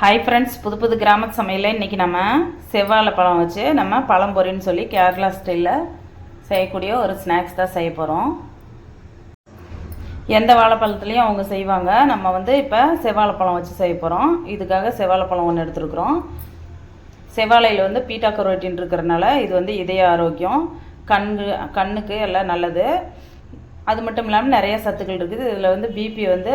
Hi friends புது புது கிராம சமையலில் இன்றைக்கி நம்ம செவ்வாழை பழம் வச்சு நம்ம பழம் பொறின்னு சொல்லி கேரளா ஸ்டைலில் செய்யக்கூடிய ஒரு ஸ்நாக்ஸ் தான் செய்ய போகிறோம் எந்த வாழைப்பழத்துலேயும் அவங்க செய்வாங்க. நம்ம வந்து இப்போ செவ்வாழைப்பழம் வச்சு செய்ய போகிறோம் இதுக்காக செவ்வாழைப்பழம் ஒன்று எடுத்துருக்குறோம். செவ்வாழையில் வந்து பீட்டா கரோட்டின் இருக்கிறனால இது வந்து இதய ஆரோக்கியம் கண்ணு கண்ணுக்கு எல்லாம் நல்லது. அது மட்டும் இல்லாமல் நிறைய சத்துக்கள் இருக்குது. இதில் வந்து பிபி வந்து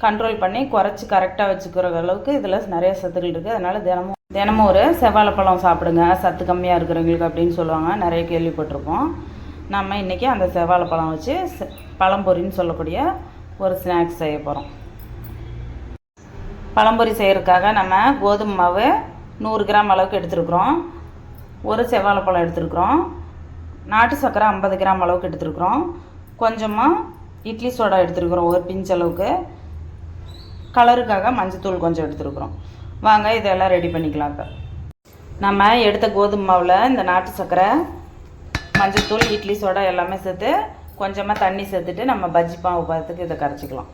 கண்ட்ரோல் பண்ணி குறைச்சி கரெக்டாக வச்சுக்கிற அளவுக்கு இதில் நிறைய சத்துக்கள் இருக்குது அதனால் தினமும் தினமும் ஒரு செவ்வாழைப்பழம் சாப்பிடுங்க. சத்து கம்மியாக இருக்கிறவங்களுக்கு அப்படின்னு சொல்லுவாங்க. நிறைய கேள்விப்பட்டிருப்போம் நம்ம இன்றைக்கி அந்த செவ்வாழைப்பழம் வச்சு செ- பழம்பொரின்னு சொல்லக்கூடிய ஒரு ஸ்நாக்ஸ் செய்ய போகிறோம் பழம்பொரி செய்கிறதுக்காக நம்ம கோதுமை மாவு நூறு கிராம் அளவுக்கு எடுத்துருக்குறோம். ஒரு செவ்வாழைப்பழம் எடுத்துருக்குறோம். நாட்டு சர்க்கரை ஐம்பது கிராம் அளவுக்கு எடுத்துருக்குறோம். கொஞ்சமாக இட்லி சோடா எடுத்துருக்குறோம். ஒரு பிஞ்ச் அளவுக்கு. கலருக்காக மஞ்சத்தூள் கொஞ்சம் எடுத்துருக்குறோம். வாங்க இதெல்லாம் ரெடி பண்ணிக்கலாம் இப்போ. நம்ம எடுத்த கோதுமை மாவில் இந்த நாட்டு சர்க்கரை மஞ்சத்தூள் இட்லி சோடா எல்லாமே சேர்த்து கொஞ்சமாக தண்ணி சேர்த்துட்டு நம்ம பஜ்ஜி பாவு பார்த்துக்கு இதை கரைச்சிக்கலாம்.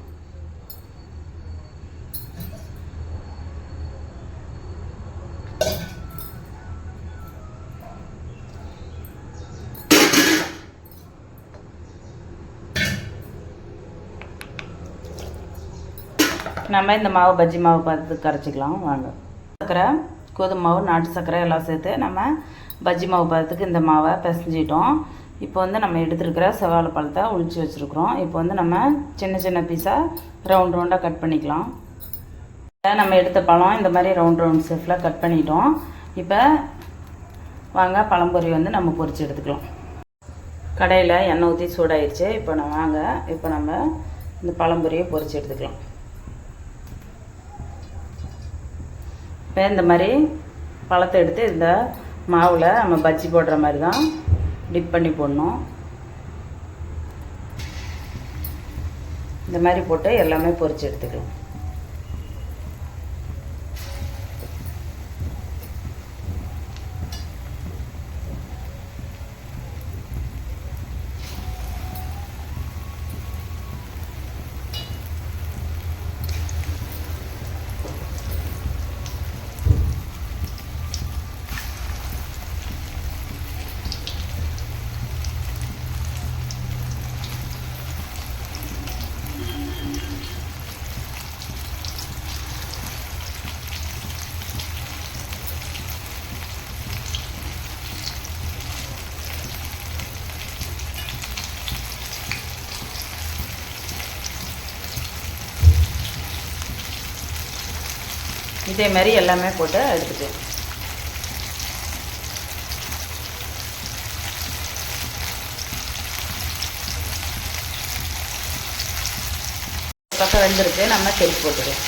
நம்ம இந்த மாவு பஜ்ஜி மாவு பார்த்து கரைச்சிக்கலாம். வாங்க. சர்க்கரை கோதுமை மாவு நாட்டு சர்க்கரை எல்லாம் சேர்த்து நம்ம பஜ்ஜி மாவு பார்த்துக்கு இந்த மாவை பிசைஞ்சிட்டோம். இப்போ வந்து நம்ம எடுத்துருக்கிற செவ்வாழை பழத்தை ஒழிச்சு வச்சுருக்குறோம். இப்போ வந்து நம்ம சின்ன சின்ன பீஸாக ரவுண்ட் ரவுண்டாக கட் பண்ணிக்கலாம். நம்ம எடுத்த பழம் இந்த மாதிரி ரவுண்ட் ரவுண்ட் ஷேஃபில் கட் பண்ணிட்டோம். இப்போ வாங்க பழம்பொரி வந்து நம்ம பொறிச்சு எடுத்துக்கலாம். கடையில் எண்ணெய் ஊற்றி சூடாயிடுச்சு இப்போ நம்ம வாங்க இப்போ நம்ம இந்த பழம்பொரியை பொறிச்சு எடுத்துக்கலாம். இப்போ இந்த மாதிரி பழத்தை எடுத்து இந்த மாவில் நம்ம பஜ்ஜி போடுற மாதிரி தான் டிப் பண்ணி போடணும். இந்த மாதிரி போட்டு எல்லாமே பொறிச்சு எடுத்துக்கலாம். இதே மாதிரி எல்லாமே போட்டு எடுத்துட்டு. பக்கம் வெந்திருக்கு நம்ம திருப்பி போட்டுக்கலாம்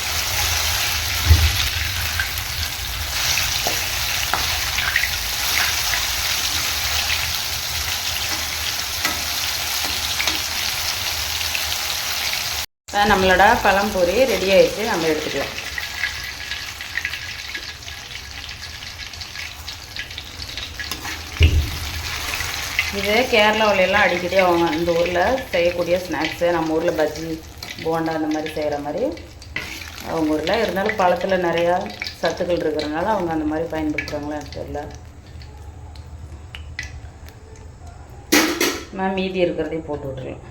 நம்மளோட பழம்பொரி ரெடி ஆகிட்டு நம்ம எடுத்துக்கலாம். இது கேரளாவுல எல்லாம் அடிக்கடி அவங்க அந்த ஊரில் செய்யக்கூடிய ஸ்நாக்ஸு நம்ம ஊரில் பஜ்ஜி போண்டா அந்த மாதிரி செய்கிற மாதிரி அவங்க ஊரில். இருந்தாலும் பழத்தில் நிறையா சத்துக்கள் இருக்கிறனால அவங்க அந்த மாதிரி பயன்படுத்துகிறாங்களா எனக்கு தெரியல. நான் மீதி இருக்கிறதையும் போட்டு விட்டுருலாம்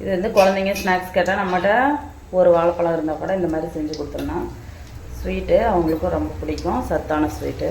இது வந்து குழந்தைங்க ஸ்நாக்ஸ் கேட்டால் நம்மகிட்ட ஒரு வாழைப்பழம் இருந்தால் கூட இந்த மாதிரி செஞ்சு கொடுத்தோம்னா ஸ்வீட்டு அவங்களுக்கும் ரொம்ப பிடிக்கும் சத்தான ஸ்வீட்டு.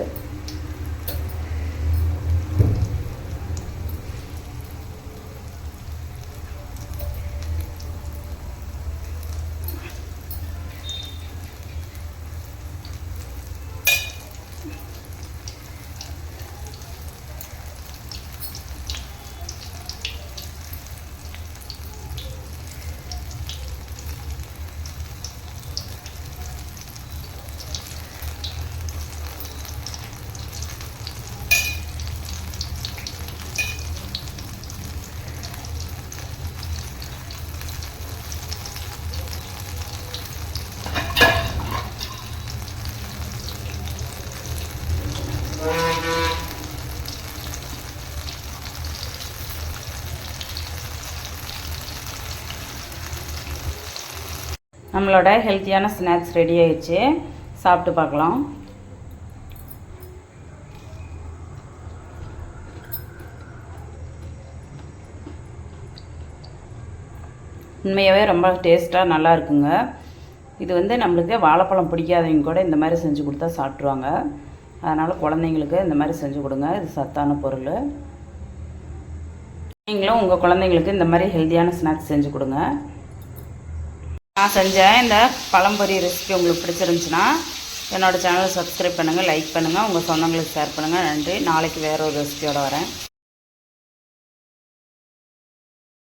நம்மளோட ஹெல்த்தியான ஸ்நாக்ஸ் ரெடி ஆயிடுச்சு. சாப்பிட்டு பார்க்கலாம். உண்மையாகவே ரொம்ப டேஸ்ட்டாக நல்லா இருக்குங்க. இது வந்து நம்மளுக்கு வாழைப்பழம் பிடிக்காதவங்க கூட இந்த மாதிரி செஞ்சு கொடுத்தா சாப்பிட்ருவாங்க அதனால் குழந்தைங்களுக்கு இந்த மாதிரி செஞ்சு கொடுங்க. இது சத்தான பொருள். நீங்களும் உங்கள் குழந்தைங்களுக்கு இந்த மாதிரி ஹெல்த்தியான ஸ்நாக்ஸ் செஞ்சு கொடுங்க. நான் செஞ்ச இந்த பழம்பொரி ரெசிபி உங்களுக்கு பிடிச்சிருந்துச்சுன்னா என்னோடய சேனலை சப்ஸ்கிரைப் பண்ணுங்கள் லைக் பண்ணுங்கள் உங்கள் சொந்தங்களுக்கு ஷேர் பண்ணுங்கள் நன்றி. நாளைக்கு வேறு ஒரு ரெசிபியோடு வரேன்.